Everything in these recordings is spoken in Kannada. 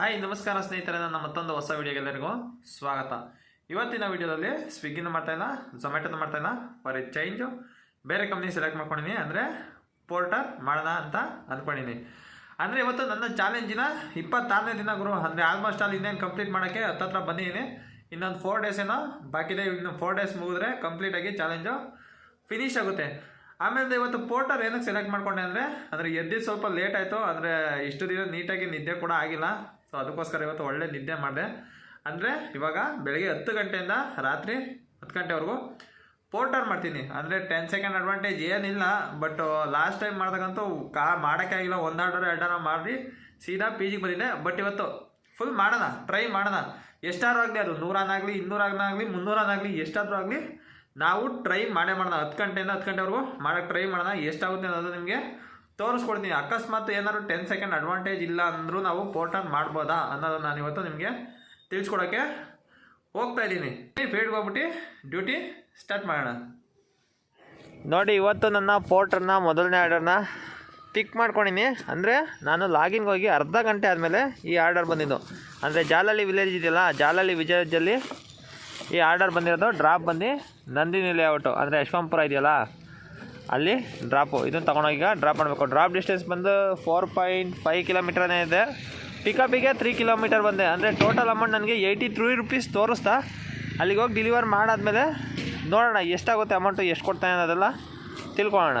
ಹಾಯ್, ನಮಸ್ಕಾರ ಸ್ನೇಹಿತರೆ ನನ್ನ ಮತ್ತೊಂದು ಹೊಸ ವಿಡಿಯೋಗೆ ಎಲ್ಲರಿಗೂ ಸ್ವಾಗತ. ಇವತ್ತಿನ ವಿಡಿಯೋದಲ್ಲಿ ಸ್ವಿಗ್ಗಿನ ಮಾಡ್ತಾಯಿಲ್ಲ ಝೊಮ್ಯಾಟೋನ ಮಾಡ್ತಾ ಇಲ್ಲ ಫಾರ್ ಎ ಚೇಂಜು ಬೇರೆ ಕಂಪ್ನಿ ಸೆಲೆಕ್ಟ್ ಮಾಡ್ಕೊಂಡಿನಿ, ಅಂದರೆ ಪೋರ್ಟರ್ ಮಾಡೋಣ ಅಂತ ಅಂದ್ಕೊಂಡಿನಿ ಅಂದರೆ ಇವತ್ತು ನನ್ನ ಚಾಲೆಂಜಿನ ಇಪ್ಪತ್ತಾರನೇ ದಿನ ಗುರು, ಅಂದರೆ ಆಲ್ಮೋಸ್ಟ್ ಅಲ್ಲಿ ಇನ್ನೇನು ಕಂಪ್ಲೀಟ್ ಮಾಡೋಕ್ಕೆ ಹತ್ತತ್ರ ಬಂದಿದ್ದೀನಿ ಇನ್ನೊಂದು ಫೋರ್ ಡೇಸ್ ಏನೋ, ಬಾಕಿ ಇದೆ ಇನ್ನು ಫೋರ್ ಡೇಸ್ ಮುಗಿದ್ರೆ ಕಂಪ್ಲೀಟಾಗಿ ಚಾಲೆಂಜು ಫಿನಿಶ್ ಆಗುತ್ತೆ. ಆಮೇಲೆ ಇವತ್ತು ಪೋರ್ಟರ್ ಏನಕ್ಕೆ ಸೆಲೆಕ್ಟ್ ಮಾಡ್ಕೊಂಡೆ ಅಂದರೆ ಅಂದರೆ ಎದ್ದು ಸ್ವಲ್ಪ ಲೇಟ್ ಆಯಿತು, ಅಂದರೆ ಇಷ್ಟು ದಿನ ನೀಟಾಗಿ ನಿದ್ದೆ ಕೂಡ ಆಗಿಲ್ಲ. ಸೊ ಅದಕ್ಕೋಸ್ಕರ ಇವತ್ತು ಒಳ್ಳೆ ನಿದ್ದೆ ಮಾಡಿದೆ. ಅಂದರೆ ಇವಾಗ ಬೆಳಗ್ಗೆ ಹತ್ತು ಗಂಟೆಯಿಂದ ರಾತ್ರಿ ಹತ್ತು ಗಂಟೆವರೆಗೂ ಪೋರ್ಟರ್ ಮಾಡ್ತೀನಿ. ಅಂದರೆ ಟೆನ್ ಸೆಕೆಂಡ್ ಅಡ್ವಾಂಟೇಜ್ ಏನಿಲ್ಲ ಬಟ್ ಲಾಸ್ಟ್ ಟೈಮ್ ಮಾಡಿದಾಗಂತೂ ಕಾ, ಮಾಡೋಕ್ಕೆ ಆಗಿಲ್ಲ. ಒಂದು ಆರ್ಡರ್ ಮಾಡಿ ಸೀದಾ ಪಿ ಜಿಗೆ ಬಂದಿದ್ದೆ. ಬಟ್ ಇವತ್ತು ಫುಲ್ ಮಾಡೋಣ ಟ್ರೈ ಮಾಡೋಣ. ಎಷ್ಟಾದ್ರೂ ಆಗಲಿ ಅದು ನೂರನಾಗಲಿ ಇನ್ನೂರಾಗಲಿ ಮುನ್ನೂರನಾಗಲಿ ಎಷ್ಟಾದರೂ ಆಗಲಿ ನಾವು ಟ್ರೈ ಮಾಡೇ ಮಾಡೋಣ. ಹತ್ತು ಗಂಟೆಯಿಂದ ಹತ್ತು ಗಂಟೆವರೆಗೂ ಮಾಡೋಕ್ಕೆ ಟ್ರೈ ಮಾಡೋಣ. ಎಷ್ಟಾಗುತ್ತೆ ಅನ್ನೋದು ನಿಮಗೆ ತೋರಿಸ್ಕೊಡ್ತೀನಿ. ಅಕಸ್ಮಾತ್ ಏನಾದ್ರು ಟೆನ್ ಸೆಕೆಂಡ್ ಅಡ್ವಾಂಟೇಜ್ ಇಲ್ಲ ಅಂದರೂ ನಾವು ಪೋರ್ಟಲ್ ಮಾಡ್ಬೋದಾ ಅನ್ನೋದು ನಾನು ಇವತ್ತು ನಿಮಗೆ ತಿಳಿಸ್ಕೊಡೋಕ್ಕೆ ಹೋಗ್ತಾ ಇದ್ದೀನಿ. ಫೀಲ್ಡ್ಗೆ ಹೋಗ್ಬಿಟ್ಟು ಡ್ಯೂಟಿ ಸ್ಟಾರ್ಟ್ ಮಾಡೋಣ. ನೋಡಿ, ಇವತ್ತು ನನ್ನ ಪೋರ್ಟ್ರನ್ನ ಮೊದಲನೇ ಆರ್ಡರ್ನ ಪಿಕ್ ಮಾಡ್ಕೊಂಡಿನಿ. ಅಂದರೆ ನಾನು ಲಾಗಿನ್ಗೆ ಹೋಗಿ ಅರ್ಧ ಗಂಟೆ ಆದಮೇಲೆ ಈ ಆರ್ಡರ್ ಬಂದಿದ್ದು. ಅಂದರೆ ಜಾಲಲ್ಲಿ ವಿಲೇಜ್ ಇದೆಯಲ್ಲ ಜಾಲಲ್ಲಿ ವಿಲೇಜಲ್ಲಿ ಈ ಆರ್ಡರ್ ಬಂದಿರೋದು ಡ್ರಾಪ್ ಬಂದು ನಂದಿನಿ ಲೇಔಟು ಅಂದರೆ ಯಶವಂತಪುರ ಇದೆಯಲ್ಲ ಅಲ್ಲಿ ಡ್ರಾಪು ಇದನ್ನು ತೊಗೊಂಡೋಗಿ ಈಗ ಡ್ರಾಪ್ ಮಾಡಬೇಕು. ಡ್ರಾಪ್ ಡಿಸ್ಟೆನ್ಸ್ ಬಂದು ಫೋರ್ ಪಾಯಿಂಟ್ ಫೈವ್ ಕಿಲೋಮೀಟರ್ನೇ ಇದೆ. ಪಿಕಪಿಗೆ ತ್ರೀ ಕಿಲೋಮೀಟರ್ ಬಂದೆ. ಅಂದರೆ ಟೋಟಲ್ ಅಮೌಂಟ್ ನನಗೆ ಏಯ್ಟಿ ತ್ರೀ ರುಪೀಸ್ ತೋರಿಸ್ತಾ. ಅಲ್ಲಿಗೆ ಹೋಗಿ ಡಿಲಿವರ್ ಮಾಡಾದ್ಮೇಲೆ ನೋಡೋಣ ಎಷ್ಟಾಗುತ್ತೆ ಅಮೌಂಟು ಎಷ್ಟು ಕೊಡ್ತಾನೆ ಅನ್ನೋದೆಲ್ಲ ತಿಳ್ಕೊಳ್ಳೋಣ.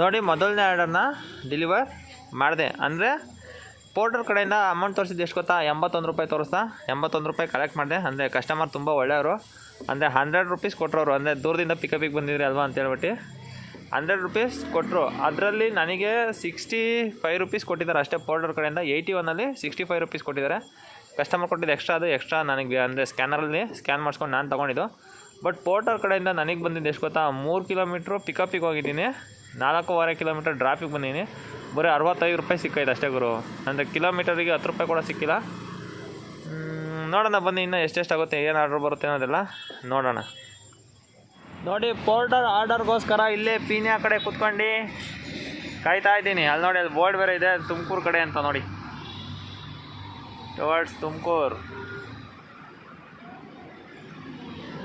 ನೋಡಿ, ಮೊದಲನೇ ಆರ್ಡರ್ನ ಡಿಲಿವರ್ ಮಾಡಿದೆ. ಅಂದರೆ ಪೋರ್ಟರ್ ಕಡೆಯಿಂದ ಅಮೌಂಟ್ ತೋರಿಸಿದ್ದು ಎಷ್ಟು ಗೊತ್ತಾ? ಎಂಬತ್ತೊಂದು ರೂಪಾಯಿ ತೋರಿಸ್ತಾ. ಎಂಬತ್ತೊಂದು ರೂಪಾಯಿ ಕಲೆಕ್ಟ್ ಮಾಡಿದೆ. ಅಂದರೆ ಕಸ್ಟಮರ್ ತುಂಬ ಒಳ್ಳೆಯವರು. ಅಂದರೆ ಹಂಡ್ರೆಡ್ ರುಪೀಸ್ ಕೊಟ್ಟರು ಅಂದರೆ ದೂರದಿಂದ ಪಿಕಪಿಗೆ ಬಂದಿದ್ರಿ ಅಲ್ವಾ ಅಂತ ಹೇಳ್ಬಿಟ್ಟು. ಹಂಡ್ರೆಡ್ ರುಪೀಸ್ ಕೊಟ್ಟರು ಅದರಲ್ಲಿ ನನಗೆ ಸಿಕ್ಸ್ಟಿ ಫೈವ್ ರುಪೀಸ್ ಕೊಟ್ಟಿದ್ದಾರೆ. ಅಷ್ಟೇ ಪೋರ್ಟರ್ ಕಡೆಯಿಂದ ಏಯ್ಟಿ ಒನ್ನಲ್ಲಿ ಸಿಕ್ಸ್ಟಿ ಫೈವ್ ರುಪೀಸ್ ಕೊಟ್ಟಿದ್ದಾರೆ. ಕಸ್ಟಮರ್ ಕೊಟ್ಟಿದ್ದು ಎಕ್ಸ್ಟ್ರಾ ಅದು ಎಕ್ಸ್ಟ್ರಾ ನನಗೆ ಅಂದರೆ ಸ್ಕ್ಯಾನರಲ್ಲಿ ಸ್ಕ್ಯಾನ್ ಮಾಡಿಸ್ಕೊಂಡು ನಾನು ತೊಗೊಂಡಿದ್ದು. ಬಟ್ ಪೋರ್ಟರ್ ಕಡೆಯಿಂದ ನನಗೆ ಬಂದಿದ್ದು ಎಷ್ಟು ಗೊತ್ತಾ? ಮೂರು ಕಿಲೋಮೀಟ್ರು ಪಿಕಪಿಗೆ ಹೋಗಿದ್ದೀನಿ. ನಾಲ್ಕೂವರೆ ಕಿಲೋಮೀಟರ್ ಡ್ರಾಪಿಗೆ ಬಂದೀನಿ. ಬರೀ ಅರವತ್ತೈದು ರೂಪಾಯಿ ಸಿಕ್ಕೈತೆ ಅಷ್ಟೇ ಗುರು. ಅಂದರೆ ಕಿಲೋಮೀಟರಿಗೆ ಹತ್ತು ರೂಪಾಯಿ ಕೂಡ ಸಿಕ್ಕಿಲ್ಲ. ನೋಡೋಣ ಬನ್ನಿ ಇನ್ನೂ ಎಷ್ಟೆಷ್ಟಾಗುತ್ತೆ, ಏನು ಆರ್ಡ್ರ್ ಬರುತ್ತೆ ಅನ್ನೋದೆಲ್ಲ ನೋಡೋಣ. ನೋಡಿ ಪೋರ್ಟರ್ ಆರ್ಡರ್ಗೋಸ್ಕರ ಇಲ್ಲೇ ಪೀನ್ಯಾ ಕಡೆ ಕುತ್ಕೊಂಡು. ಕಾಯ್ತಾ ಇದ್ದೀನಿ. ಅಲ್ಲಿ ನೋಡಿ, ಅಲ್ಲಿ ಬೋರ್ಡ್ ಬೇರೆ ಇದೆ ತುಮಕೂರು ಕಡೆ ಅಂತ ನೋಡಿ. ಟುವರ್ಡ್ಸ್ ತುಮಕೂರು.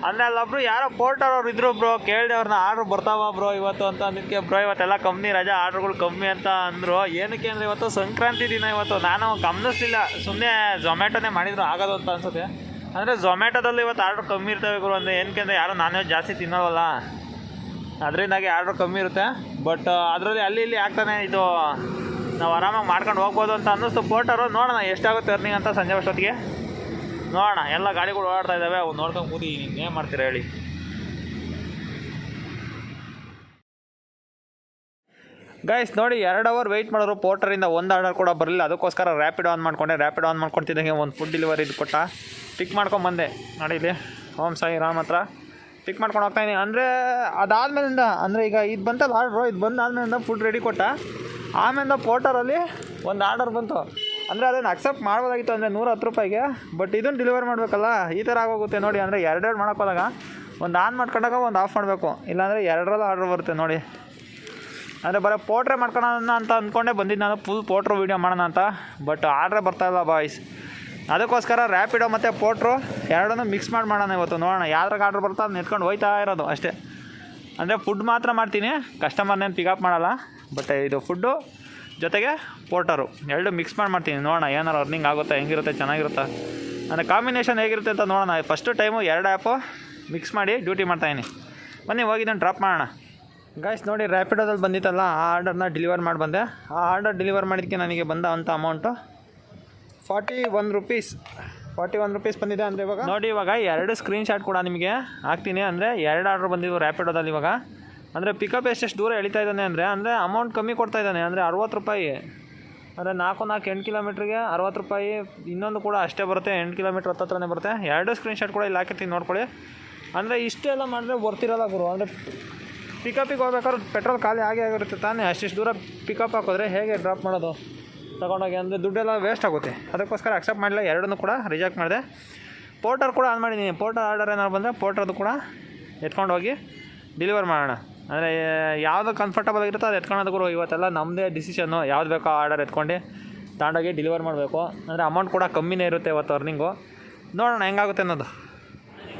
ಅಂದರೆ ಅಲ್ಲೊಬ್ರು ಯಾರೋ ಪೋರ್ಟರ್ ಅವ್ರು ಇದ್ರು ಬ್ರೋ ಕೇಳಿದೆ ಅವ್ರನ್ನ ಆರ್ಡರ್ ಬರ್ತಾವ ಬ್ರೋ ಇವತ್ತು ಅಂತ ಅದಕ್ಕೆ ಬ್ರೋ ಇವತ್ತೆಲ್ಲ ಕಂಪ್ನಿ ರಜಾ, ಆರ್ಡರ್ಗಳು ಕಮ್ಮಿ ಅಂತ ಅಂದರು. ಏನಕ್ಕೆ ಅಂದರೆ ಇವತ್ತು ಸಂಕ್ರಾಂತಿ ದಿನ ಇವತ್ತು. ನಾನು ಗಮನಿಸ್ಲಿಲ್ಲ. ಸುಮ್ಮನೆ ಝೊಮ್ಯಾಟೋನೇ ಮಾಡಿದ್ರು, ಆಗೋದು ಅಂತ ಅನ್ಸುತ್ತೆ. ಅಂದರೆ ಝೊಮ್ಯಾಟೋದಲ್ಲಿ ಇವತ್ತು ಆರ್ಡರ್ ಕಮ್ಮಿ ಇರ್ತವೆ ಗುರು ಅಂದರೆ ಏನಕ್ಕೆ ಅಂದರೆ ಯಾರು ನಾನೇ ಜಾಸ್ತಿ ತಿನ್ನೋವಲ್ಲ ಅದರಿಂದಾಗಿ ಆರ್ಡರ್ ಕಮ್ಮಿ ಇರುತ್ತೆ. ಬಟ್ ಅದರಲ್ಲಿ ಅಲ್ಲಿ ಇಲ್ಲಿ ಆಗ್ತಾನೆ ಇದು, ನಾವು ಆರಾಮಾಗಿ ಮಾಡ್ಕೊಂಡು ಹೋಗ್ಬೋದು ಅಂತ ಅನ್ನಿಸ್ತು. ಪೋರ್ಟರು ನೋಡೋಣ, ಎಷ್ಟಾಗುತ್ತೆ ಅರ್ನಿಂಗ್ ಅಂತ ಸಂಜೆ ಅಷ್ಟೊತ್ತಿಗೆ. ನೋಡೋಣ, ಎಲ್ಲ ಗಾಡಿಗಳು ಓಡಾಡ್ತಾ ಇದ್ದಾವೆ, ಅವ್ನು ನೋಡ್ಕೊಂಡು ಕೂತಿ ಏನು ಮಾಡ್ತೀರಾ ಹೇಳಿ. ಗೈಸ್ ನೋಡಿ, ಎರಡು ಅವರ್ ವೆಯ್ಟ್ ಮಾಡೋರು ಪೋರ್ಟರಿಂದ ಒಂದು ಆರ್ಡರ್ ಕೂಡ ಬರಲಿಲ್ಲ. ಅದಕ್ಕೋಸ್ಕರ ರ್ಯಾಪಿಡ್ ಆನ್ ಮಾಡ್ಕೊಂಡೆ. ರ್ಯಾಪಿಡ್ ಆನ್ ಮಾಡ್ಕೊತಿದ್ದಂಗೆ ಒಂದು ಫುಡ್ ಡೆಲಿವರಿ ಇದು ಕೊಟ್ಟ. ಪಿಕ್ ಮಾಡ್ಕೊಂಡು ಬಂದೆ. ನೋಡಿ ಇಲ್ಲಿ, ಓಂ ಸಾಯಿ ರಾಮ್ ಹತ್ರ. ಪಿಕ್ ಮಾಡ್ಕೊಂಡು ಹೋಗ್ತಾ ಇದ್ದೀನಿ. ಅಂದರೆ, ಅದಾದ್ಮೇಲಿಂದ, ಅಂದರೆ ಈಗ ಇದು ಬಂತಲ್ಲ ಆರ್ಡ್ರು ಇದು ಬಂದಾದ್ಮೇಲಿಂದ ಫುಡ್ ರೆಡಿ ಕೊಟ್ಟ. ಆಮೇಲೆ ಪೋರ್ಟರಲ್ಲಿ ಒಂದು ಆರ್ಡರ್ ಬಂತು. ಅಂದರೆ ಅದನ್ನು ಅಕ್ಸೆಪ್ಟ್ ಮಾಡ್ಬೋದಾಗಿತ್ತು ಅಂದರೆ ನೂರ ಹತ್ತು ರೂಪಾಯಿಗೆ ಬಟ್ ಇದನ್ನು ಡೆಲಿವರ್ ಮಾಡಬೇಕಲ್ಲ, ಈ ಥರ ಆಗೋಗುತ್ತೆ ನೋಡಿ, ಅಂದರೆ ಎರಡೆರಡು ಮಾಡೋಕ್ಕೋದಾಗ ಒಂದು ಆನ್ ಮಾಡ್ಕೊಂಡಾಗ ಒಂದು ಆಫ್ ಮಾಡಬೇಕು. ಇಲ್ಲಾಂದರೆ ಎರಡರಲ್ಲೂ ಆರ್ಡ್ರ್ ಬರುತ್ತೆ ನೋಡಿ. ಅಂದರೆ ಬರೋ ಪೋಟ್ರೆ ಮಾಡ್ಕೊಳ್ಳೋಣ ಅಂತ ಅಂದ್ಕೊಂಡೇ ಬಂದಿದ್ದು ನಾನು ಫುಲ್ ಪೋಟ್ರು ವೀಡಿಯೋ ಮಾಡೋಣ ಅಂತ ಬಟ್ ಆರ್ಡ್ರೇ ಬರ್ತಾಯಿಲ್ಲ ಬಾಯ್ಸ್ ಅದಕ್ಕೋಸ್ಕರ ರ್ಯಾಪಿಡೋ ಮತ್ತು ಪೋಟ್ರು ಎರಡನ್ನೂ ಮಿಕ್ಸ್ ಮಾಡಿ ಮಾಡೋಣ ಇವತ್ತು, ನೋಡೋಣ ಯಾವ್ದ್ರಾಗ ಆರ್ಡ್ರ್ ಬರ್ತಾ ಅದು ನೆತ್ಕೊಂಡು ಹೋಯ್ತಾ ಇರೋದು ಅಷ್ಟೇ. ಅಂದರೆ ಫುಡ್ ಮಾತ್ರ ಮಾಡ್ತೀನಿ ಕಸ್ಟಮರ್ನೇನು ಪಿಕಪ್ ಮಾಡಲ್ಲ ಬಟ್ ಇದು ಫುಡ್ಡು ಜೊತೆಗೆ ಪೋರ್ಟರು. ಎರಡು ಮಿಕ್ಸ್ ಮಾಡಿ ಮಾಡ್ತೀನಿ ನೋಡೋಣ ಏನಾರು ಅರ್ನಿಂಗ್ ಆಗುತ್ತಾ, ಹೆಂಗಿರುತ್ತೆ, ಚೆನ್ನಾಗಿರುತ್ತಾ. ಅಂದರೆ ಕಾಂಬಿನೇಷನ್ ಹೇಗಿರುತ್ತೆ ಅಂತ ನೋಡೋಣ. ಫಸ್ಟು ಟೈಮು ಎರಡು ಆ್ಯಪು ಮಿಕ್ಸ್ ಮಾಡಿ ಡ್ಯೂಟಿ ಮಾಡ್ತಾಯಿನಿ ಬನ್ನಿ, ಹೋಗಿ ನಾನು ಡ್ರಾಪ್ ಮಾಡೋಣ. ಗಾಯ್ಸ್ ನೋಡಿ ರ್ಯಾಪಿಡೋದಲ್ಲಿ ಬಂದಿತ್ತಲ್ಲ, ಆ ಆರ್ಡರ್ನ ಡೆಲಿವರ್ ಮಾಡಿ ಬಂದೆ. ಆ ಆರ್ಡರ್ ಡೆಲಿವರ್ ಮಾಡಿದ್ದಕ್ಕೆ ನನಗೆ ಬಂದ ಅಂಥ amount forty one rupees forty one rupees ಬಂದಿದೆ ಅಂದರೆ ಇವಾಗ? ನೋಡಿ, ಇವಾಗ ಎರಡು ಸ್ಕ್ರೀನ್ ಶಾಟ್ ಕೂಡ ನಿಮಗೆ ಹಾಕ್ತೀನಿ. ಅಂದರೆ ಎರಡು ಆರ್ಡ್ರ್ ಬಂದಿದ್ದು ರ್ಯಾಪಿಡೋದಲ್ಲಿ ಇವಾಗ. ಅಂದರೆ ಪಿಕಪ್ ಎಷ್ಟೆಷ್ಟು ದೂರ ಎಳಿತಾ ಇದ್ದಾನೆ ಅಂದರೆ ಅಂದರೆ ಅಮೌಂಟ್ ಕಮ್ಮಿ ಕೊಡ್ತಾ ಇದ್ದಾನೆ, ಅಂದರೆ ಅರುವತ್ತು ರೂಪಾಯಿ. ಅಂದರೆ ನಾಲ್ಕು ನಾಲ್ಕು, ಎಂಟು ಕಿಲೋಮೀಟ್ರಿಗೆ ಅರವತ್ತು ರೂಪಾಯಿ, ಇನ್ನೊಂದು ಕೂಡ ಅಷ್ಟೇ ಬರುತ್ತೆ, ಎಂಟು ಕಿಲೋಮೀಟ್ರ್ ಹತ್ತತ್ರನೇ ಬರುತ್ತೆ. ಎರಡು ಸ್ಕ್ರೀನ್ಶಾಟ್ ಕೂಡ ಇಲ್ಲಿ ಹಾಕಿರ್ತೀನಿ, ನೋಡ್ಕೊಳ್ಳಿ. ಅಂದರೆ ಇಷ್ಟೆಲ್ಲ ಮಾಡಿದ್ರೆ ಬರ್ತಿರಲ್ಲ ಗುರು. ಅಂದರೆ ಪಿಕಪಿಗೆ ಹೋಗ್ಬೇಕಾದ್ರೆ ಪೆಟ್ರೋಲ್ ಖಾಲಿ ಆಗೇ ಆಗಿರುತ್ತೆ ತಾನೇ. ಅಷ್ಟಿಷ್ಟು ದೂರ ಪಿಕಪ್ ಹಾಕಿದ್ರೆ ಹೇಗೆ ಡ್ರಾಪ್ ಮಾಡೋದು? ತೊಗೊಂಡೋಗಿ ಅಂದರೆ ದುಡ್ಡೆಲ್ಲ ವೇಸ್ಟ್ ಆಗುತ್ತೆ. ಅದಕ್ಕೋಸ್ಕರ ಅಕ್ಸೆಪ್ಟ್ ಮಾಡಲಿಲ್ಲ, ಎರಡನ್ನೂ ಕೂಡ ರಿಜೆಕ್ಟ್ ಮಾಡಿದೆ. ಪೋರ್ಟರ್ ಕೂಡ ಆನ್ ಮಾಡಿದ್ದೀನಿ. ಪೋರ್ಟರ್ ಆರ್ಡರ್ ಏನಾದ್ರು ಬಂದರೆ ಪೋರ್ಟರ್ದು ಕೂಡ ಎತ್ಕೊಂಡು ಹೋಗಿ ಡೆಲಿವರ್ ಮಾಡೋಣ. ಅಂದರೆ ಯಾವುದು ಕಂಫರ್ಟಬಲ್ ಆಗಿರುತ್ತೋ ಅದು ಎತ್ಕೊಳ್ಳೋದು ಗುರು. ಇವತ್ತೆಲ್ಲ ನಮ್ಮದೇ ಡಿಸಿಷನ್ನು ಯಾವ್ದು ಬೇಕೋ ಆರ್ಡರ್ ಎತ್ಕೊಂಡು ತಗೊಂಡೋಗಿ ಡೆಲಿವರ್ ಮಾಡಬೇಕು. ಅಂದರೆ ಅಮೌಂಟ್ ಕೂಡ ಕಮ್ಮಿನೇ ಇರುತ್ತೆ ಇವತ್ತು ಅರ್ನಿಂಗು ನೋಡೋಣ, ಹೆಂಗಾಗುತ್ತೆ ಅನ್ನೋದು.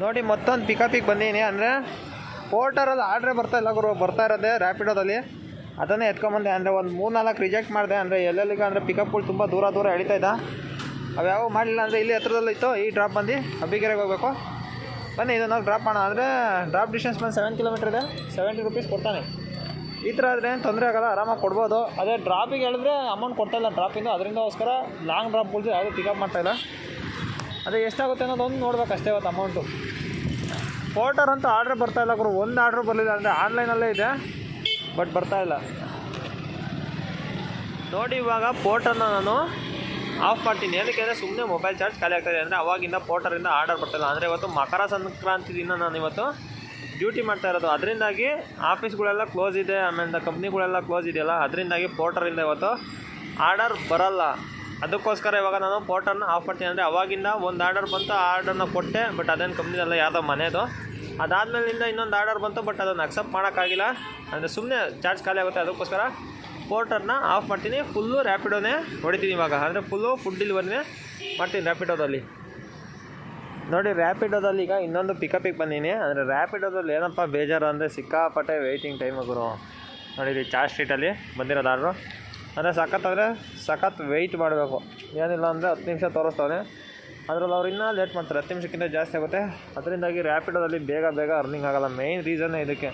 ನೋಡಿ, ಮತ್ತೊಂದು ಪಿಕಪಿಗೆ ಬಂದೀನಿ. ಅಂದರೆ ಪೋರ್ಟರಲ್ಲಿ ಆರ್ಡ್ರೇ ಬರ್ತಾ ಇಲ್ಲ ಗುರು. ಬರ್ತಾ ಇರೋದೆ ರ್ಯಾಪಿಡೋದಲ್ಲಿ ಅದನ್ನೇ ಎತ್ಕೊಂಬಂದೆ. ಅಂದರೆ, ಒಂದು ಮೂರು ನಾಲ್ಕು ರಿಜೆಕ್ಟ್ ಮಾಡಿದೆ. ಅಂದರೆ, ಎಲ್ಲೆಲ್ಲಿಗೆ ಅಂದರೆ ಪಿಕಪ್ಗಳು ತುಂಬ ದೂರ ದೂರ ಎಳಿತಾ ಇದ್ದ. ಅವ್ಯಾವ ಮಾಡಲಿಲ್ಲ. ಅಂದರೆ, ಇಲ್ಲಿ ಹತ್ರದಲ್ಲಿತ್ತು ಈ ಡ್ರಾಪ್ ಬಂದು ಅಬ್ಬಿಗೆರೆಗೆ ಹೋಗಬೇಕು. ಬನ್ನಿ ಇದನ್ನು ಡ್ರಾಪ್ ಮಾಡೋಣ. ಅಂದರೆ ಡ್ರಾಪ್ ಡಿಸ್ಟೆನ್ಸ್ ಬಂದು ಸೆವೆನ್ ಕಿಲೋಮೀಟರ್ ಇದೆ. ಸೆವೆಂಟಿ ರುಪೀಸ್ ಕೊಡ್ತಾನೆ. ಈ ಥರ ಆದರೆ ಏನು ತೊಂದರೆ ಆಗೋಲ್ಲ, ಆರಾಮಾಗಿ ಕೊಡ್ಬೋದು. ಅದೇ ಡ್ರಾಪಿಗೆ ಹೇಳಿದ್ರೆ ಅಮೌಂಟ್ ಕೊಡ್ತಾಯಿಲ್ಲ ಡ್ರಾಪಿಂದು ಅದರಿಂದೋಸ್ಕರ ಲಾಂಗ್ ಡ್ರಾಪ್ ಡ್ರಾಪ್ಗಳು ಯಾವುದೂ ಪಿಕಪ್ ಮಾಡ್ತಾಯಿಲ್ಲ ಅದೇ ಎಷ್ಟಾಗುತ್ತೆ ಅನ್ನೋದೊಂದು ನೋಡ್ಬೇಕು ಅಷ್ಟೇ ಇವತ್ತು ಅಮೌಂಟು ಪೋರ್ಟರ್ ಅಂತ ಆರ್ಡ್ರ್ ಬರ್ತಾ ಇಲ್ಲ ಗುರು. ಒಂದು ಆರ್ಡ್ರ್ ಬರಲಿಲ್ಲ ಅಂದರೆ ಆನ್ಲೈನಲ್ಲೇ ಇದೆ ಬಟ್ ಬರ್ತಾ ಇಲ್ಲ. ನೋಡಿ ಇವಾಗ ಪೋರ್ಟರ್ನ ನಾನು ಆಫ್ ಮಾಡ್ತೀನಿ. ಏನಕ್ಕೆ ಅಂದರೆ ಸುಮ್ಮನೆ ಮೊಬೈಲ್ ಚಾರ್ಜ್ ಖಾಲಿ ಆಗ್ತಾಯಿದೆ ಅಂದರೆ ಅವಾಗಿಂದ ಪೋರ್ಟರಿಂದ ಆರ್ಡರ್ ಬರ್ತಾಯಿಲ್ಲ ಅಂದರೆ ಇವತ್ತು ಮಕರ ಸಂಕ್ರಾಂತಿ ದಿನ ನಾನು ಇವತ್ತು ಡ್ಯೂಟಿ ಮಾಡ್ತಾ ಇರೋದು. ಅದರಿಂದಾಗಿ ಆಫೀಸ್ಗಳೆಲ್ಲ ಕ್ಲೋಸ್ ಇದೆ. ಆಮೇಲೆ ಕಂಪ್ನಿಗಳೆಲ್ಲ ಕ್ಲೋಸ್ ಇದೆಯಲ್ಲ, ಅದರಿಂದಾಗಿ ಪೋರ್ಟರಿಂದ ಇವತ್ತು ಆರ್ಡರ್ ಬರಲ್ಲ. ಅದಕ್ಕೋಸ್ಕರ ಇವಾಗ ನಾನು ಪೋರ್ಟರ್ನ ಆಫ್ ಮಾಡ್ತೀನಿ. ಅಂದರೆ ಅವಾಗಿಂದ ಒಂದು ಆರ್ಡರ್ ಬಂತು, ಆ ಆರ್ಡರ್ನ ಕೊಟ್ಟೆ ಬಟ್ ಅದೇನು ಕಂಪ್ನಿದಲ್ಲ ಯಾವುದೋ ಮನೆಯದು ಅದಾದಮೇಲಿಂದ ಇನ್ನೊಂದು ಆರ್ಡರ್ ಬಂತು ಬಟ್ ಅದನ್ನು ಅಕ್ಸೆಪ್ಟ್ ಮಾಡೋಕ್ಕಾಗಿಲ್ಲ. ಅಂದರೆ ಸುಮ್ಮನೆ ಚಾರ್ಜ್ ಖಾಲಿ ಆಗುತ್ತೆ. ಅದಕ್ಕೋಸ್ಕರ ಪೋರ್ಟರ್ನ ಆಫ್ ಮಾಡ್ತೀನಿ. ಫುಲ್ಲು ರ್ಯಾಪಿಡೋನೇ ಹೊಡಿತೀನಿ ಇವಾಗ. ಅಂದರೆ ಫುಲ್ಲು ಫುಡ್ ಡಿಲಿವರಿನೇ ಮಾಡ್ತೀನಿ ರ್ಯಾಪಿಡೋದಲ್ಲಿ ನೋಡಿ ರ್ಯಾಪಿಡೋದಲ್ಲಿ ಈಗ ಇನ್ನೊಂದು ಪಿಕಪಿಗೆ ಬಂದೀನಿ. ಅಂದರೆ ರ್ಯಾಪಿಡೋದಲ್ಲಿ ಏನಪ್ಪ ಬೇಜಾರು ಅಂದರೆ ಸಿಕ್ಕಾಪಟ್ಟೆ ವೆಯ್ಟಿಂಗ್ ಟೈಮ್ ಗುರು. ನೋಡಿ, ಇಲ್ಲಿ ಚಾರ್ಜ್ ಸ್ಟ್ರೀಟಲ್ಲಿ ಆರ್ಡ್ರು. ಅಂದರೆ ಸಖತ್ ಅಂದರೆ ಸಖತ್ ವೆಯ್ಟ್ ಮಾಡಬೇಕು. ಏನಿಲ್ಲ ಅಂದರೆ ಹತ್ತು ನಿಮಿಷ ತೋರಿಸ್ತಾವೆ ಅದರಲ್ಲಿ ಅವ್ರು ಇನ್ನೂ ಲೇಟ್ ಮಾಡ್ತಾರೆ. ಹತ್ತು ನಿಮಿಷಕ್ಕಿಂತ ಜಾಸ್ತಿ ಆಗುತ್ತೆ. ಅದರಿಂದಾಗಿ ರ್ಯಾಪಿಡೋದಲ್ಲಿ ಬೇಗ ಬೇಗ ಅರ್ನಿಂಗ್ ಆಗೋಲ್ಲ. ಮೇಯ್ನ್ ರೀಸನ್ನೇ ಇದಕ್ಕೆ?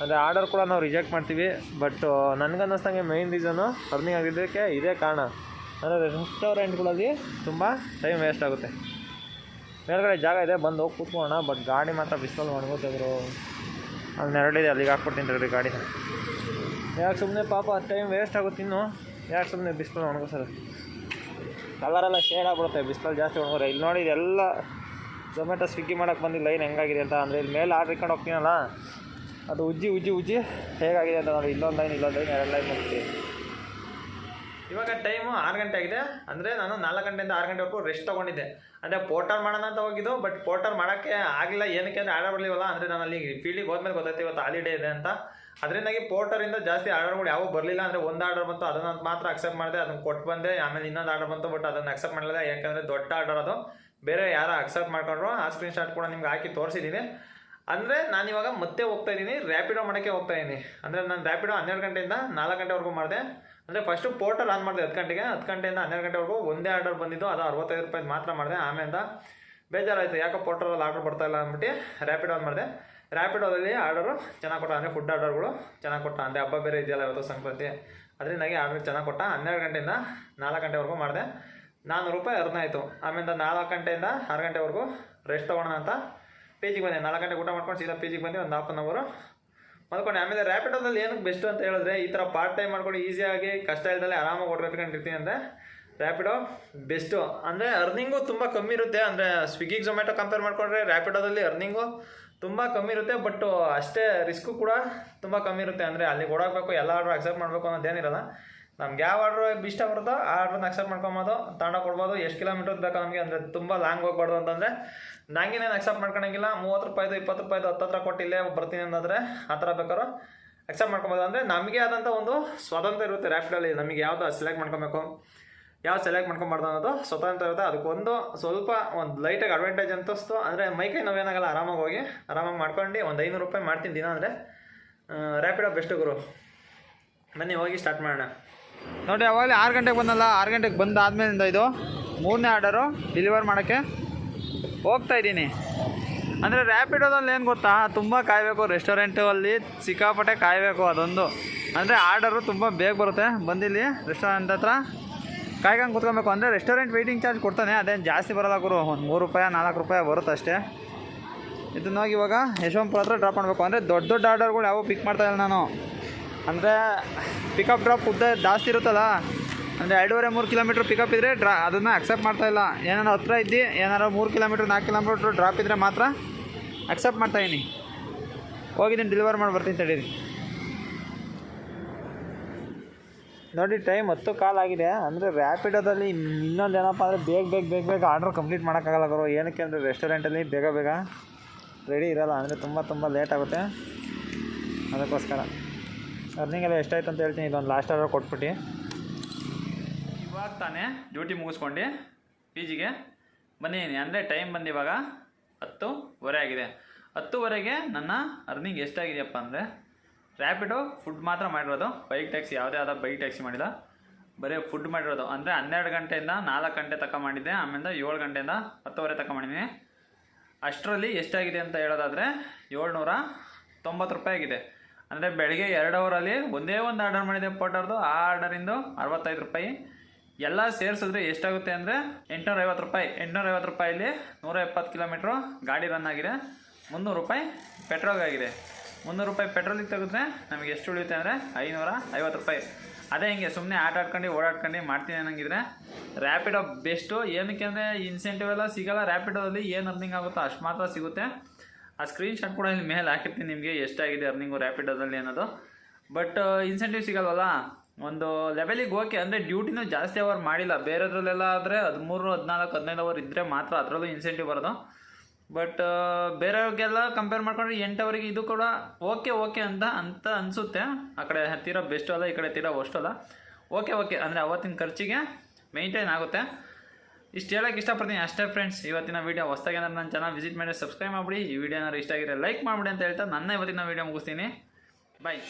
ಅಂದರೆ ಆರ್ಡರ್ ಕೂಡ ನಾವು ರಿಜೆಕ್ಟ್ ಮಾಡ್ತೀವಿ ಬಟ್ ನನಗನ್ನಿಸ್ದಂಗೆ ಮೇಯ್ನ್ ರೀಸನು ಅರ್ನಿಂಗ್ ಆಗಿದ್ದಕ್ಕೆ ಇದೇ ಕಾರಣ. ಅಂದರೆ ರೆಸ್ಟೋರೆಂಟ್ಗಳಲ್ಲಿ ತುಂಬ ಟೈಮ್ ವೇಸ್ಟ್ ಆಗುತ್ತೆ. ಮೇಲ್ಗಡೆ ಜಾಗ ಇದೆ, ಬಂದು ಹೋಗಿ ಕೂತ್ಕೊಳ್ಳೋಣ ಬಟ್ ಗಾಡಿ ಮಾತ್ರ ಬಿಸಿಲಲ್ಲಿ ಒಣಗೋತಿದ್ರು ಅಲ್ಲಿ ನೆರಳಿದೆ, ಅಲ್ಲಿಗೆ ಹಾಕ್ಬಿಡ್ತೀನಿ ರೀ ಗಾಡಿ ಯಾಕೆ ಸುಮ್ಮನೆ ಪಾಪ ಟೈಮ್ ವೇಸ್ಟ್ ಆಗುತ್ತೆ ಇನ್ನು? ಯಾಕೆ ಸುಮ್ಮನೆ ಬಿಸಿಲಲ್ಲಿ ಸರ್ ಕಲರೆಲ್ಲ ಶೇಡ್ ಆಗ್ಬಿಡುತ್ತೆ, ಬಿಸಿಲಲ್ಲಿ ಜಾಸ್ತಿ ಒಣಗೋರೆ ಇಲ್ಲಿ ನೋಡಿ ಇದೆಲ್ಲ ಝೊಮ್ಯಾಟೊ ಸ್ವಿಗ್ಗಿ ಮಾಡೋಕ್ಕೆ ಬಂದು ಲೈನ್ ಹೆಂಗಾಗಿದೆ ಅಂತ ಅಂದರೆ, ಇಲ್ಲಿ ಮೇಲೆ ಆರ್ಡ್ರ್ ಇಟ್ಕೊಂಡು ಹೋಗ್ತೀನಲ್ಲ ಅದು ಉಜ್ಜಿ ಉಜ್ಜಿ ಉಜ್ಜಿ. ಹೇಗಾಗಿದೆ ಅಂತ ನೋಡಿ ಇಲ್ಲೊಂದು ಲೈನ್ ಇಲ್ಲೊಂದು ಲೈನ್ ಎರಡು ಲೈನ್ ಮುಗಿಸಿ ಇವಾಗ ಟೈಮು ಆರು ಗಂಟೆ ಆಗಿದೆ. ಅಂದರೆ ನಾನು ನಾಲ್ಕು ಗಂಟೆಯಿಂದ ಆರು ಗಂಟೆವರೆಗೂ ರೆಸ್ಟ್ ತೊಗೊಂಡಿದ್ದೆ. ಅಂದರೆ ಪೋರ್ಟರ್ ಮಾಡೋಣ ಅಂತ ಹೋಗಿದ್ದು ಬಟ್ ಪೋರ್ಟರ್ ಮಾಡೋಕ್ಕೆ ಆಗಿಲ್ಲ ಏನಕ್ಕೆ ಅಂದರೆ ಆರ್ಡರ್ ಬರಲಿವಲ್ಲ ಅಂದರೆ ನಾನು ಅಲ್ಲಿ ಫೀಲ್ಡಿಗೆ ಹೋದ್ಮೇಲೆ ಗೊತ್ತಾಯ್ತು, ಇವತ್ತು ಹಾಲಿಡೇ ಇದೆ ಅಂತ. ಅದರಿಂದಾಗಿ ಪೋರ್ಟರಿಂದ ಜಾಸ್ತಿ ಆರ್ಡರ್ಗಳು ಯಾವ ಬರಲಿಲ್ಲ. ಅಂದರೆ ಒಂದು ಆರ್ಡರ್ ಬಂತು, ಅದನ್ನು ಮಾತ್ರ ಅಕ್ಸೆಪ್ಟ್ ಮಾಡಿದೆ. ಅದನ್ನು ಕೊಟ್ಟು ಬಂದೆ. ಆಮೇಲೆ ಇನ್ನೊಂದು ಆರ್ಡರ್ ಬಂತು ಬಟ್ ಅದನ್ನು ಅಕ್ಸೆಪ್ಟ್ ಮಾಡಲಿಲ್ಲ. ಯಾಕಂದರೆ ದೊಡ್ಡ ಆರ್ಡರ್ ಅದು. ಬೇರೆ ಯಾರು ಅಕ್ಸೆಪ್ಟ್ ಮಾಡ್ಕೊಂಡ್ರು. ಆ ಸ್ಕ್ರೀನ್ ಶಾಟ್ ಕೂಡ ನಿಮ್ಗೆ ಹಾಕಿ ತೋರಿಸಿದ್ದೀನಿ ಅಂದರೆ ನಾನಿವಾಗ ಮತ್ತೆ ಹೋಗ್ತಾ ಇದ್ದೀನಿ ರ್ಯಾಪಿಡೋ ಮಾಡೋಕ್ಕೆ ಹೋಗ್ತಾ ಇದ್ದೀನಿ ಅಂದರೆ ನಾನು ರ್ಯಾಪಿಡೋ ಹನ್ನೆರಡು ಗಂಟೆಯಿಂದ ನಾಲ್ಕು ಗಂಟೆವರೆಗೂ ಮಾಡಿದೆ. ಅಂದರೆ ಫಸ್ಟು ಪೋರ್ಟಲ್ ಆನ್ ಮಾಡಿದೆ ಹತ್ತು ಗಂಟೆಗೆ. ಹತ್ತು ಗಂಟೆಯಿಂದ ಹನ್ನೆರಡು ಗಂಟೆವರೆಗೂ ಒಂದೇ ಆರ್ಡರ್ ಬಂದಿದ್ದು, ಅದು ಅರವತ್ತೈದು ರೂಪಾಯಿ ಮಾತ್ರ ಮಾಡಿದೆ. ಆಮೇಲೆ ಬೇಜಾರಾಯಿತು, ಯಾಕೆ ಪೋರ್ಟಲಲ್ಲಿ ಆರ್ಡರ್ ಬರ್ತಾ ಇಲ್ಲ ಅಂದ್ಬಿಟ್ಟು ರ್ಯಾಪಿಡೋ ಆನ್ ಮಾಡಿದೆ. ರ್ಯಾಪಿಡೋದಲ್ಲಿ ಆರ್ಡರು ಚೆನ್ನಾಗಿ ಕೊಟ್ಟ, ಅಂದರೆ ಫುಡ್ ಆರ್ಡರ್ಗಳು ಚೆನ್ನಾಗಿ ಕೊಟ್ಟ. ಅಂದರೆ ಹಬ್ಬ ಬೇರೆ ಇದೆಯಲ್ಲ ಇವತ್ತು ಸಂಕ್ರಾಂತಿ. ಅದರಿಂದಾಗಿ ಆರ್ಡರ್ ಚೆನ್ನಾಗಿ ಕೊಟ್ಟ. ಹನ್ನೆರಡು ಗಂಟೆಯಿಂದ ನಾಲ್ಕು ಗಂಟೆವರೆಗೂ ಮಾಡಿದೆ. ನಾನ್ನೂರು ರೂಪಾಯಿ ಅರ್ನ ಆಯಿತು. ಆಮೇಲೆ ನಾಲ್ಕು ಗಂಟೆಯಿಂದ ಆರು ಗಂಟೆವರೆಗೂ ರೆಸ್ಟ್ ತೊಗೊಳೋಣ ಅಂತ ಪಿ ಜಿಗೆ ಬಂದೆ, ನಾಲ್ಕು ಗಂಟೆಗೆ ಊಟ ಮಾಡ್ಕೊಂಡು ಸೀದಾ ಪೇಜಿಗೆ ಬಂದೆ, ಒಂದು ಹಾಫ್ ಆನ್ ಅವರು ಮಲ್ಕೊಂಡೆ, ಆಮೇಲೆ ರ್ಯಾಪಿಡೋದಲ್ಲಿ ಏನಕ್ಕೆ ಬೆಸ್ಟ್ ಅಂತ ಹೇಳಿದ್ರೆ, ಈ ಥರ ಪಾರ್ಟ್ ಟೈಮ್ ಮಾಡ್ಕೊಂಡು ಈಸಿಯಾಗಿ ಕಷ್ಟ ಇಲ್ದಲೆ ಆರಾಮಾಗಿ ಓಡಾಡ್ಕೊಂಡಿರ್ತೀನಿ ಅಂದರೆ ರ್ಯಾಪಿಡೋ ಬೆಸ್ಟು ಅಂದರೆ ಅರ್ನಿಂಗು ತುಂಬ ಕಮ್ಮಿ ಇರುತ್ತೆ. ಅಂದರೆ ಸ್ವಿಗ್ಗಿ ಝೊಮ್ಯಾಟೊ ಕಂಪೇರ್ ಮಾಡಿಕೊಂಡ್ರೆ ರ್ಯಾಪಿಡೋದಲ್ಲಿ ಅರ್ನಿಂಗು ತುಂಬ ಕಮ್ಮಿ ಇರುತ್ತೆ. ಬಟ್ ಅಷ್ಟೇ ರಿಸ್ಕು ಕೂಡ ತುಂಬ ಕಮ್ಮಿ ಇರುತ್ತೆ. ಅಂದರೆ ಅಲ್ಲಿಗೆ ಓಡಾಕಬೇಕು ಎಲ್ಲ ಆರ್ಡ್ರ್ ಅಕ್ಸೆಪ್ಟ್ ಮಾಡಬೇಕು ಅನ್ನೋದೇನಿರಲ್ಲ. ನಮ್ಗೆ ಯಾವ ಆರ್ಡ್ರ್ ಇಷ್ಟ ಬರುತ್ತೋ ಆ ಆರ್ಡ್ರನ್ನ ಅಕ್ಸೆಪ್ಟ್ ಮಾಡ್ಕೊಬೋದು. ತಾಂಡ ಕೊಡ್ಬೋದು. ಎಷ್ಟು ಕಿಲೋಮೀಟರ್ ಬೇಕು ನಮಗೆ ಅಂದರೆ ತುಂಬ ಲಾಂಗ್ ಹೋಗ್ಬಾರ್ದು ಅಂತಂದರೆ ನಂಗೇನೇನು ಅಕ್ಸೆಪ್ಟ್ ಮಾಡ್ಕೊಳಂಗಿಲ್ಲ. ಮೂವತ್ತು ರೂಪಾಯಿದು, ಇಪ್ಪತ್ತು ರೂಪಾಯಿದು ಹತ್ರ ಕೊಟ್ಟು ಇಲ್ಲೇ ಬರ್ತೀನಿ ಅಂತಂದರೆ ಆ ಥರ ಬೇಕಾದ್ರೂ ಅಕ್ಸೆಪ್ಟ್ ಮಾಡ್ಕೊಬೋದು. ಅಂದರೆ ನಮಗೆ ಆದಂಥ ಒಂದು ಸ್ವಾತಂತ್ರ್ಯ ಇರುತ್ತೆ ರ್ಯಾಪಿಡಲ್ಲಿ ನಮಗೆ ಯಾವುದು ಸೆಲೆಕ್ಟ್ ಮಾಡ್ಕೊಬೇಕು, ಯಾವ್ದು ಸೆಲೆಕ್ಟ್ ಮಾಡ್ಕೊಬಾರ್ದು ಅನ್ನೋದು ಸ್ವತಂತ್ರ ಇರುತ್ತೆ. ಅದಕ್ಕೊಂದು ಸ್ವಲ್ಪ ಒಂದು ಲೈಟಾಗಿ ಅಡ್ವಾಂಟೇಜ್ ಅಂತಸ್ತು. ಅಂದರೆ ಮೈಕೈ ನೋವೇನಾಗಲ್ಲ ಆರಾಮಾಗಿ ಹೋಗಿ, ಆರಾಮಾಗಿ ಮಾಡ್ಕೊಂಡು ಒಂದು ಐನೂರು ರೂಪಾಯಿ ಮಾಡ್ತೀನಿ ದಿನ ಅಂದರೆ ರ್ಯಾಪಿಡೋ ಬೆಸ್ಟ್ ಗುರು. ಬನ್ನಿ, ಹೋಗಿ ಸ್ಟಾರ್ಟ್ ಮಾಡೋಣ. ನೋಡಿ ಯಾವಾಗಲೇ ಆರು ಗಂಟೆಗೆ ಬಂದಲ್ಲ, ಆರು ಗಂಟೆಗೆ ಬಂದಾದ್ಮೇಲಿಂದ ಇದು ಮೂರನೇ ಆರ್ಡರು ಡೆಲಿವರ್ ಮಾಡೋಕ್ಕೆ ಹೋಗ್ತಾ ಇದ್ದೀನಿ. ಅಂದರೆ ರ್ಯಾಪಿಡೋದಲ್ಲಿ ಏನು ಗೊತ್ತಾ? ತುಂಬ ಕಾಯಬೇಕು ರೆಸ್ಟೋರೆಂಟು ಅಲ್ಲಿ ಸಿಕ್ಕಾಪಟ್ಟೆ ಕಾಯಬೇಕು ಅದೊಂದು. ಅಂದರೆ ಆರ್ಡರು ತುಂಬ ಬೇಗ ಬರುತ್ತೆ. ಬಂದಿಲ್ಲಿ ರೆಸ್ಟೋರೆಂಟ್ ಹತ್ರ ಕಾಯ್ಕೊಂಡು ಕುತ್ಕೊಬೇಕು. ಅಂದರೆ ರೆಸ್ಟೋರೆಂಟ್ ವೆಯ್ಟಿಂಗ್ ಚಾರ್ಜ್ ಕೊಡ್ತಾನೆ ಅದೇನು ಜಾಸ್ತಿ ಬರಲ್ಲ ಗುರು. ಒಂದು ಮೂರು ರೂಪಾಯಿ, ನಾಲ್ಕು ರೂಪಾಯಿ ಬರುತ್ತೆ ಅಷ್ಟೇ. ಇದನ್ನ ಹೋಗಿ ಇವಾಗ ಯಶವಂತಪುರ ಹತ್ರ ಡ್ರಾಪ್ ಮಾಡಬೇಕು. ಅಂದರೆ ದೊಡ್ಡ ದೊಡ್ಡ ಆರ್ಡರ್ಗಳು ಯಾವ ಪಿಕ್ ಮಾಡ್ತಾಯಿಲ್ಲ ನಾನು. ಅಂದರೆ ಪಿಕಪ್ ಡ್ರಾಪ್ ಉದ್ದ ಜಾಸ್ತಿ ಇರುತ್ತಲ್ಲ, ಅಂದರೆ ಎರಡೂವರೆ, ಮೂರು ಕಿಲೋಮೀಟ್ರ್ ಪಿಕಪ್ ಇದ್ದರೆ ಡ್ರಾ ಅದನ್ನು ಅಕ್ಸೆಪ್ಟ್ ಮಾಡ್ತಾಯಿಲ್ಲ ಏನಾರು ಹತ್ರ ಇದ್ದು, ಏನಾರು ಮೂರು ಕಿಲೋಮೀಟ್ರ್ ನಾಲ್ಕು ಕಿಲೋಮೀಟ್ರ್ ಡ್ರಾಪ್ ಇದ್ದರೆ ಮಾತ್ರ ಅಕ್ಸೆಪ್ಟ್ ಮಾಡ್ತಾಯಿನಿ ಹೋಗಿದ್ದೀನಿ ಡೆಲಿವರ್ ಮಾಡಿ ಬರ್ತೀನಿ ತಡೀರಿ ನೋಡಿ ಟೈಮ್ ಹತ್ತು ಕಾಲ್ ಆಗಿದೆ. ಅಂದರೆ ರ್ಯಾಪಿಡೋದಲ್ಲಿ ಇನ್ನೊಂದು ಏನಪ್ಪ ಅಂದರೆ ಬೇಗ ಬೇಗ ಬೇಗ ಬೇಗ ಆರ್ಡ್ರ್ ಕಂಪ್ಲೀಟ್ ಮಾಡೋಕ್ಕಾಗಲ್ಲ ಗುರು. ಏನಕ್ಕೆ ಅಂದರೆ ರೆಸ್ಟೋರೆಂಟಲ್ಲಿ ಬೇಗ ಬೇಗ ರೆಡಿ ಇರೋಲ್ಲ. ಅಂದರೆ ತುಂಬ ತುಂಬ ಲೇಟ್ ಆಗುತ್ತೆ. ಅದಕ್ಕೋಸ್ಕರ. ಅರ್ನಿಂಗ್ ಎಲ್ಲ ಎಷ್ಟಾಯ್ತು ಅಂತ ಹೇಳ್ತೀನಿ, ಇದೊಂದು ಲಾಸ್ಟ್ ಆರ್ಡರ್ ಕೊಟ್ಬಿಟ್ಟು. ಇವಾಗ ತಾನೇ ಡ್ಯೂಟಿ ಮುಗಿಸ್ಕೊಂಡು ಪಿ ಜಿಗೆ ಬಂದಿದ್ದೀನಿ ಅಂದರೆ ಟೈಮ್ ಬಂದು ಇವಾಗ ಹತ್ತುವರೆ ಆಗಿದೆ. ಹತ್ತುವರೆಗೆ ನನ್ನ ಅರ್ನಿಂಗ್ ಎಷ್ಟಾಗಿದೆಯಪ್ಪ ಅಂದರೆ ರ್ಯಾಪಿಡು ಫುಡ್ ಮಾತ್ರ ಮಾಡಿರೋದು. ಬೈಕ್ ಟ್ಯಾಕ್ಸಿ ಯಾವುದೇ ಆದ ಬೈಕ್ ಟ್ಯಾಕ್ಸಿ ಮಾಡಿಲ್ಲ. ಬರೀ ಫುಡ್ ಮಾಡಿರೋದು. ಅಂದರೆ ಹನ್ನೆರಡು ಗಂಟೆಯಿಂದ ನಾಲ್ಕು ಗಂಟೆ ತಕ್ಕ ಮಾಡಿದ್ದೆ. ಆಮೇಲೆ ಏಳು ಗಂಟೆಯಿಂದ ಹತ್ತುವರೆ ತಕ್ಕ ಮಾಡಿದ್ದೀನಿ. ಅಷ್ಟರಲ್ಲಿ ಎಷ್ಟಾಗಿದೆ ಅಂತ ಹೇಳೋದಾದರೆ ಏಳ್ನೂರ ತೊಂಬತ್ತು ರೂಪಾಯಿ ಆಗಿದೆ. ಅಂದರೆ ಬೆಳಗ್ಗೆ ಎರಡು ಅವರಲ್ಲಿ ಒಂದೇ ಒಂದು ಆರ್ಡರ್ ಮಾಡಿದೆ ಪೋಟರ್ದು ಆ ಆರ್ಡರಿಂದು ಅರವತ್ತೈದು ರೂಪಾಯಿ. ಎಲ್ಲ ಸೇರಿಸಿದ್ರೆ ಎಷ್ಟಾಗುತ್ತೆ ಅಂದರೆ ಎಂಟುನೂರ ಐವತ್ತು ರೂಪಾಯಿ. ಎಂಟುನೂರ ಐವತ್ತು ರೂಪಾಯಲ್ಲಿ ನೂರ ಎಪ್ಪತ್ತು ಕಿಲೋಮೀಟ್ರು ಗಾಡಿ ರನ್ ಆಗಿದೆ. ಮುನ್ನೂರು ರೂಪಾಯಿ ಪೆಟ್ರೋಲ್ ಆಗಿದೆ. ಮುನ್ನೂರು ರೂಪಾಯಿ ಪೆಟ್ರೋಲಿಗೆ ತೆಗೆದ್ರೆ ನಮಗೆ ಎಷ್ಟು ಉಳಿಯುತ್ತೆ ಅಂದರೆ ಐನೂರ ಐವತ್ತು ರೂಪಾಯಿ. ಅದೇ ಹಿಂಗೆ ಸುಮ್ಮನೆ ಆಟ ಆಡ್ಕೊಂಡು, ಓಡಾಡ್ಕೊಂಡು ಮಾಡ್ತೀನಿ ಅನ್ನಂಗಿದ್ರೆ ರ್ಯಾಪಿಡೋ ಬೆಸ್ಟು ಏನಕ್ಕೆ ಅಂದರೆ ಇನ್ಸೆಂಟಿವ್ ಎಲ್ಲ ಸಿಗೋಲ್ಲ. ರ್ಯಾಪಿಡೋದಲ್ಲಿ ಏನು ಅರ್ನಿಂಗ್ ಆಗುತ್ತೋ ಅಷ್ಟು ಮಾತ್ರ ಸಿಗುತ್ತೆ. ಆ ಸ್ಕ್ರೀನ್ ಶಾಟ್ ಕೂಡ ಇಲ್ಲಿ ಮೇಲೆ ಹಾಕಿರ್ತೀನಿ ನಿಮಗೆ, ಎಷ್ಟಾಗಿದೆ ಅರ್ನಿಂಗು ರ್ಯಾಪಿಡೋದಲ್ಲಿ ಅನ್ನೋದು. ಬಟ್ ಇನ್ಸೆಂಟಿವ್ ಸಿಗಲ್ವಲ್ಲ? ಒಂದು ಲೆವೆಲಿಗೆ ಓಕೆ ಅಂದರೆ ಡ್ಯೂಟಿನೂ ಜಾಸ್ತಿ ಅವರ್ ಮಾಡಿಲ್ಲ. ಬೇರೆದ್ರಲ್ಲೆಲ್ಲ ಆದರೆ ಹದಿಮೂರು, ಹದಿನಾಲ್ಕು, ಹದಿನೈದು ಅವರ್ ಇದ್ದರೆ ಮಾತ್ರ ಅದರಲ್ಲೂ ಇನ್ಸೆಂಟಿವ್ ಬರೋದು. ಬಟ್ ಬೇರೆಯವ್ರಿಗೆಲ್ಲ ಕಂಪೇರ್ ಮಾಡ್ಕೊಂಡ್ರೆ ಎಂಟು ಅವರಿಗೆ ಇದು ಕೂಡ ಓಕೆ ಓಕೆ ಅಂತ ಅಂತ ಅನಿಸುತ್ತೆ. ಆ ಕಡೆ ಹತ್ತಿರ ಬೆಸ್ಟ್ ಅಲ್ಲ, ಈ ಕಡೆ ತೀರಾ ಅಲ್ಲ. ಓಕೆ ಓಕೆ ಅಂದರೆ ಅವತ್ತಿನ ಖರ್ಚಿಗೆ ಮೇಂಟೈನ್ ಆಗುತ್ತೆ. ಇಷ್ಟು ಹೇಳಕ್ಕೆ ಇಷ್ಟಪಡ್ತೀನಿ. ಅಷ್ಟೇ ಫ್ರೆಂಡ್ಸ್ ಇವತ್ತಿನ ವೀಡಿಯೋ ಹೊಸದಾಗಿ ಏನಾದ್ರು ನನ್ನ ಚೆನ್ನಾಗಿ ವಿಸಿಟ್ ಮಾಡಿ ಸಬ್ಸ್ಕ್ರೈಬ್ ಮಾಡಿಬಿಡಿ. ಈ ವಿಡಿಯೋ ಏನಾದ್ರು ಇಷ್ಟ ಆಗಿದ್ರೆ ಲೈಕ್ ಮಾಡಿಬಿಡಿ ಅಂತ ಹೇಳ್ತಾ ನನ್ನ ಇವತ್ತಿನ ವೀಡಿಯೋ ಮುಗಿಸ್ತೀನಿ. ಬಾಯ್